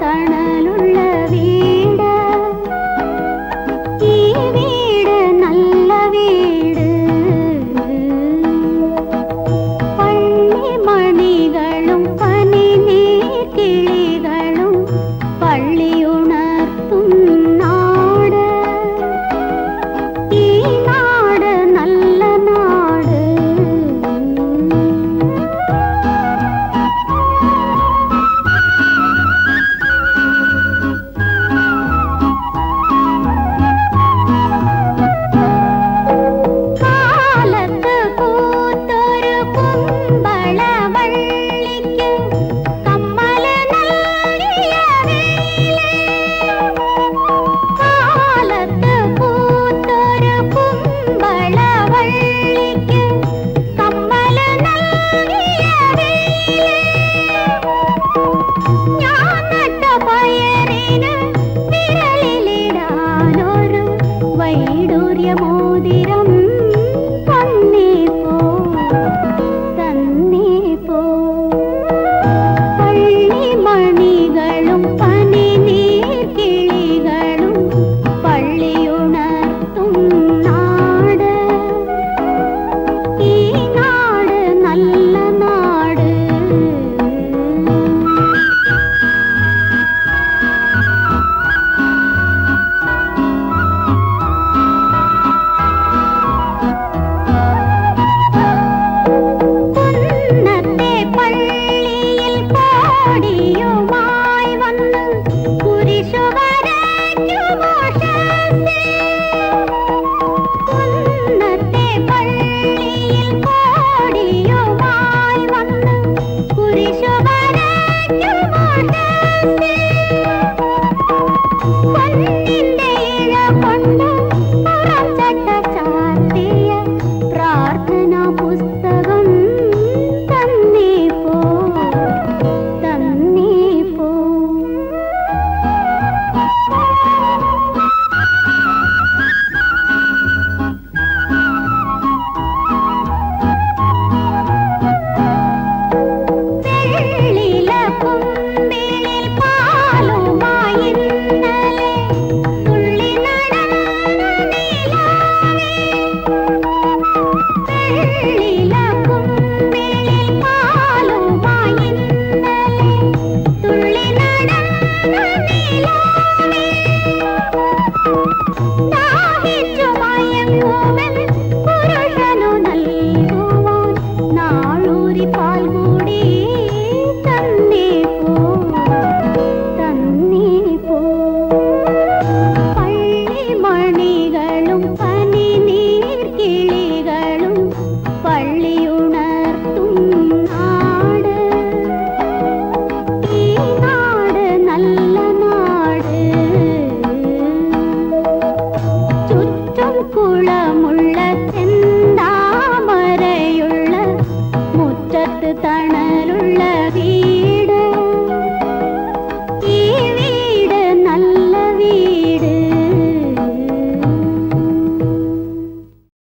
தணலுள்ள வீடு. ஈ வீடு நல்ல வீடு பள்ளி மணிகளும் பனி நீர் பள்ளி వైడూర్యమోదిరం. கோடியோ ना है जो मायम हो मैं